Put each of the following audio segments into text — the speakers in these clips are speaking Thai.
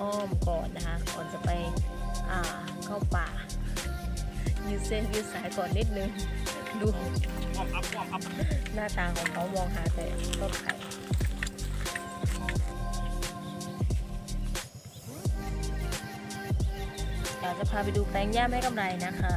อ้อมก่อนนะคะ ก่อนจะไปอ่าเข้าป่ายืดเส้นยืดสายก่อนนิดนึงดูหน้าตาของเขามองหาแต่ต้นไผ่อยากจะพาไปดูแปลงหญ้าแม่กำไรนะคะ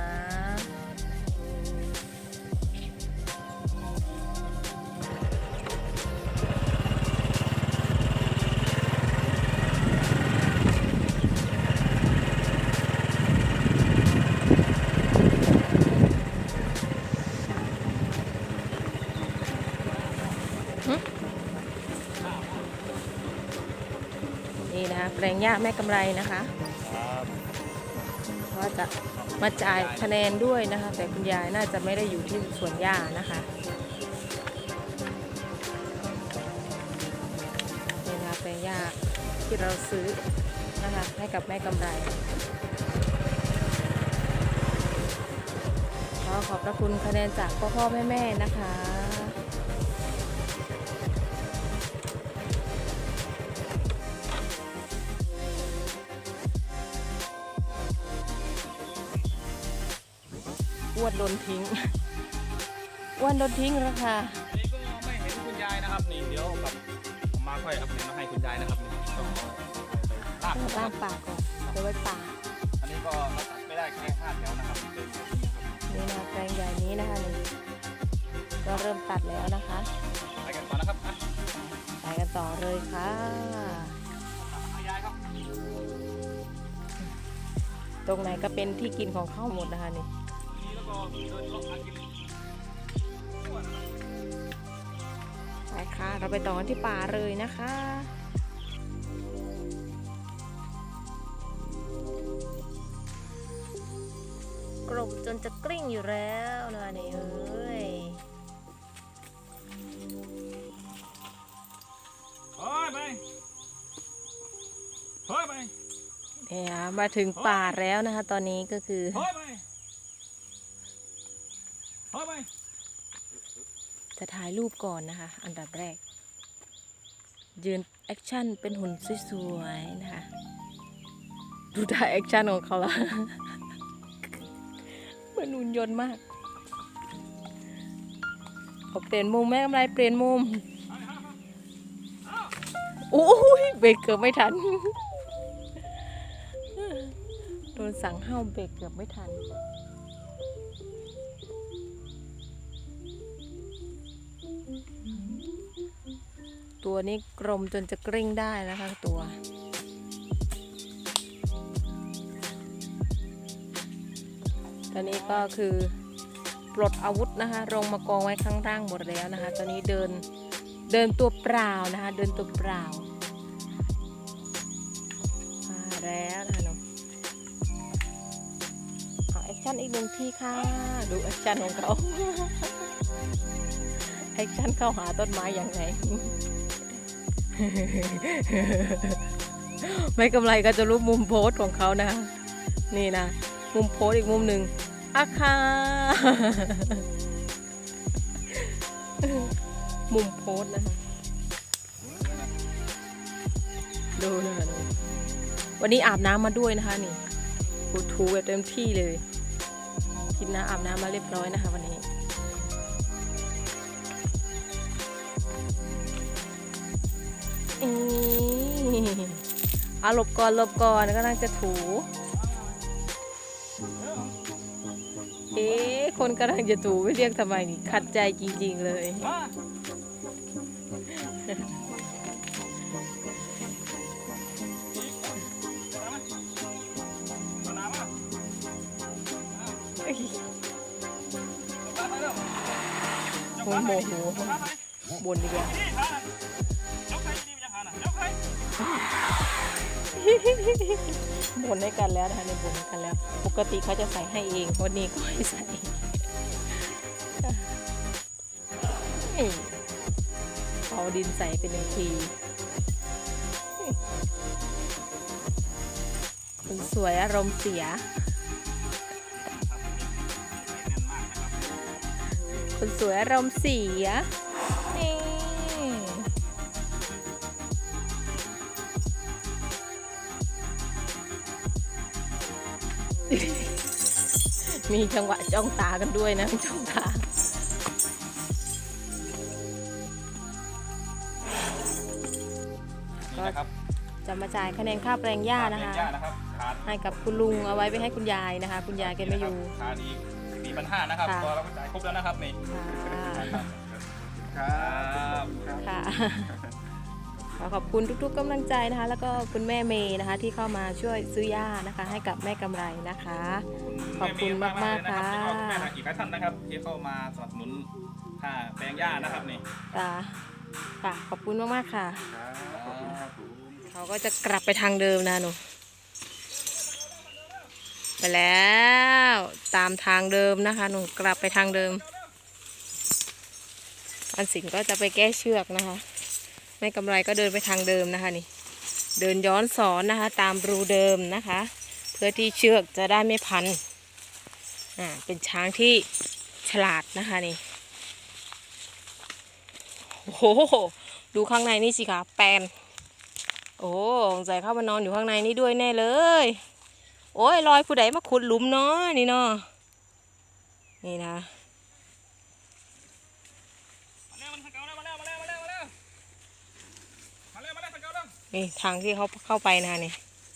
แปลงหญ้าแม่กำไรนะคะครับว่าจะมาจ่ายคะแนนด้วยนะคะ แต่คุณยายน่าจะไม่ได้อยู่ที่สวนหญ้านะคะนี่นะคะแปลงหญ้าที่เราซื้อนะคะให้กับแม่กำไรขอขอบพระคุณคะแนนจากพ่อพ่อแม่แม่ๆนะคะ อ้วนโดนทิ้งอ้วนโดนทิ้งแล้วค่ะอันนี้ก็ไม่เห็นคุณยายนะครับนี่เดี๋ยวแบบผมมาค่อยเอาคะแนนมาให้คุณยายนะครับนี่ต้องเอาไปลากนะคล่ารังบป่าก่อนเดี๋ยวไว้ป่าอันนี้ก็ตัดไม่ได้แค่ห้าแถวนะครับเป็นแบบนี้นะครับนี่นะแปลงใหญ่นี้นะคะนี่ก็เริ่มตัดแล้วนะคะไปกันก่อนนะครับอะไปกันต่อเลยค่ะให้ยายครับตรงไหนก็เป็นที่กินของข้าวหมดนะคะนี่ ไปค่ะ เราไปต่อกันที่ป่าเลยนะคะกรบจนจะกลิ้งอยู่แล้วนะนี่เอ้ยเฮ้ยไปเฮ้ยไปเนี่ยมาถึงป่าแล้วนะคะ ตอนนี้ก็คือ เฮ้ยไป เฮ้ยไปจะถ่ายรูปก่อนนะคะ อันดับแรก ยืนแอคชั่นเป็นหุ่นสวยๆนะคะ ดูท่าแอคชั่นของเขาละเหมือนหุ่นยนต์มากพอเปลี่ยนมุมแม่กำไรเปลี่ยนมุมโอ้ยเบรกเกือบไม่ทัน โดนสั่งห้าเบรกเกือบไม่ทัน ตัวนี้กลมจนจะกริ้งได้แล้วค่ะตัว ตอนนี้ก็คือปลดอาวุธนะคะลงมากองไว้ข้างล่างหมดแล้วนะคะ ตอนนี้เดินเดินตัวเปล่านะคะ เดินตัวเปล่ามาแล้วนะคะน้องเอาแอคชั่นอีกหนึ่งที่ค่ะ ดูแอคชั่นของเขาแอคชั่นเข้าหาต้นไม้อย่างไง ไม่กำไรก็จะรู้มุมโพสของเขานะ นี่นะ มุมโพสอีกมุมหนึ่งอาคามุมโพสนะคะดูนะวันนี้อาบน้ำมาด้วยนะคะนี่ถูถูแบบเต็มที่เลย กินน้ำอาบน้ำมาเรียบร้อยนะคะ วันนี้ เอาหลบก่อนหลบก่อนกำลังจะถูเอ๊ะคนกำลังจะถูไม่เรียกทำไมนี่ขัดใจจริง ๆ เลยมาเอาน้ำมาเอาน้ำมาเร็วโอ้โมโหบนดีกว่า บนให้กันแล้วนะคะในบนให้กันแล้ว ปกติเขาจะใส่ให้เอง วันนี้ก็ให้ใส่เอ้ยเอาดินใส่เป็นหนึ่งทีคนสวยอารมณ์เสีย คนสวยอารมณ์เสีย มีจังหวะจ้องตากันด้วยนะจ้องตานี่นะครับจะมาจ่ายคะแนนค่าแปลงหญ้านะคะแปลงหญ้านะครับขาดให้กับคุณลุงเอาไว้ไปให้คุณยายนะคะ คุณยายแกไม่อยู่ขาดอีกสี่พันห้านะครับค่ะตัวเราก็จ่ายครบแล้วนะครับนี่ค่ะครับ ค่ะข อขอบคุณทุกๆกำลังใจนะคะ แล้วก็คุณแม่เมย์นะคะ ที่เข้ามาช่วยซื้อหญ้านะคะ ให้กับแม่กำไรนะคะ ขอบคุณมากๆๆเลยนะครับค่ะแล้วก็คุณแม่ทางอีกหลายท่านนะครับที่เข้ามาสนับสนุนค่าแปลงหญ้านะครับนี่ค่ะค่ะขอบคุณมากๆค่ะขอบคุณครับผมเขาก็จะกลับไปทางเดิมนะหนูไปแล้วตามทางเดิมนะคะหนูกลับไปทางเดิมอันสิงก็จะไปแก้เชือกนะคะ แม่กำไรก็เดินไปทางเดิมนะคะนี่ เดินย้อนสอนนะคะ ตามรูเดิมนะคะ เพื่อที่เชือกจะได้ไม่พันอ่าเป็นช้างที่ฉลาดนะคะนี่โอ้โหดูข้างในนี่สิคะแปลนโอ้สงสัยเข้ามานอนอยู่ข้างในนี่ด้วยแน่เลย โอ้ยลอยผู้ใดมาขุดหลุมเนาะนี่เนาะนี่นะ นี่ทางที่เขาเข้าไปนะนี่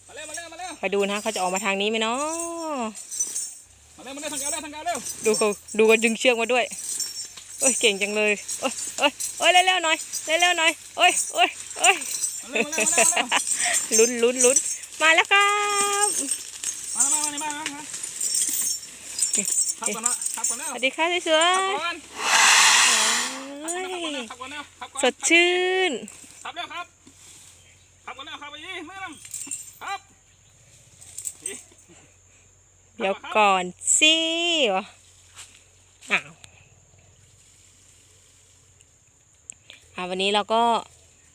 มาแล้วมาแล้วมาแล้วไปดูนะเขาจะออกมาทางนี้ไหมเนาะมาแล้วมาแล้วทางเก่าแล้วทางเก่าแล้วดูเขาดูกันดึงเชือกมาด้วยโอ้ยเก่งจังเลยโอ้ยโอ้ยโอ้ยเร็วๆหน่อยเร็วๆหน่อยโอ้ยโอ้ยโอ้ยมาแล้วมาแล้วมาแล้วลุ้นลุ้นลุ้นมาแล้วครับมาแล้วมาแล้วมาแล้วมาแล้วทับก่อนนะทับก่อนแล้วสวัสดีค่ะสวทับยก่อนๆโอ้ยทับก่อนแล้วทับก่อนสดชื่น ทับแล้วครับทับก่อนแล้วครับไปยี่ไม่ต้องครับ เดี๋ยวก่อนสิวะอ้าวอ่าวันนี้เราก็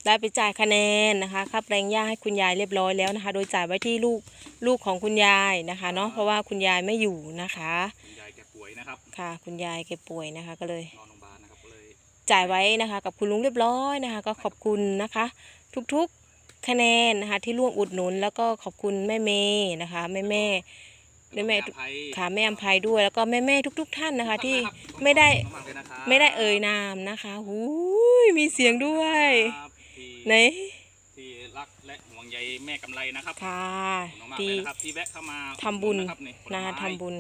ได้ไปจ่ายคะแนนนะคะค่าแปลงหญ้าให้คุณยายเรียบร้อยแล้วนะคะ โดยจ่ายไว้ที่ลูกลูกของคุณยายนะคะเนาะเพราะว่าคุณยายไม่อยู่นะคะคุณยายแกป่วยนะครับค่ะ คุณยายแกป่วยนะคะก็เลยนอนโรงพยาบาลนะครับก็เลยจ่ายไว้นะคะ กับคุณลุงเรียบร้อยนะคะ ก็ขอบคุณนะคะ ทุกๆคะแนนนะคะที่ร่วมอุดหนุน แล้วก็ขอบคุณแม่เมย์นะคะแม่แม่ แม่แม่อภัยค่ะแม่อภัยด้วย แล้วก็แม่แม่ทุก ๆ ท่านนะคะ ที่ไม่ได้ขอบคุณมากเลยนะครับไม่ได้เอ่ยนามนะคะหูยมีเสียงด้วยครับที่ไหนที่รักและห่วงใยแม่กำไรนะครับค่ะขอบคุณมากๆที่เลยนะครับที่แวะเข้ามาทำบุญนะครับนี่ผลนะไม้ทำบุญ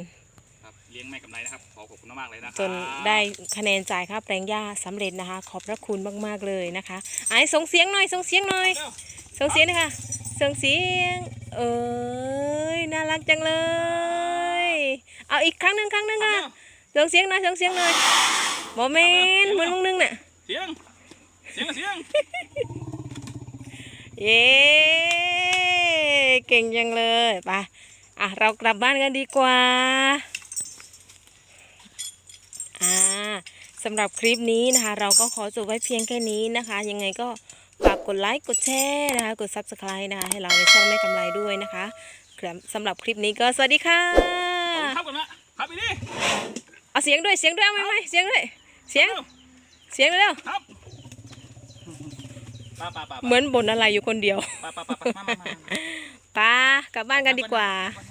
ครับเลี้ยงแม่กำไรนะครับขอขอบคุณมากๆเลยนะครับจนได้คะแนนจ่ายค่าแปลงหญ้าสำเร็จนะคะ ขอบพระคุณมากๆเลยนะคะไอ้ส่งเสียงหน่อยส่งเสียงหน่อยเร็วส่งเสียงหน่อยค่ะส่งเสียง เอ้ยน่ารักจังเลย เอาอีกครั้งหนึ่งครั้งหนึ่งค่ะเร็วส่งเสียงหน่อยส่งเสียงหน่อยโมเมนต์เหมือนมึงนึงน่ะเสียงเสียงเสียงเย้เก่งจังเลยไปอะเรากลับบ้านกันดีกว่าอ่าสำหรับคลิปนี้นะคะ เราก็ขอจบไว้เพียงแค่นี้นะคะ ยังไงก็ฝา กกดไลค์กดแชร์นะคะ กด subscribe นะคะให้เราในช่องแม่กำไรด้วยนะคะครับสำหรับคลิปนี้ก็สวัสดีค่ะครับก่อนนะครับอีนี่เอาเสียงด้วยเสียงด้วยเอาไหมไหมเสียงด้วยเสียงเร็วเสียงเร็วครับป้าป้าป้าเหมือนบ่นอะไรอยู่คนเดียวป้าป้าป้าป้ามามามาไปกลับบ้านกันดีกว่ามา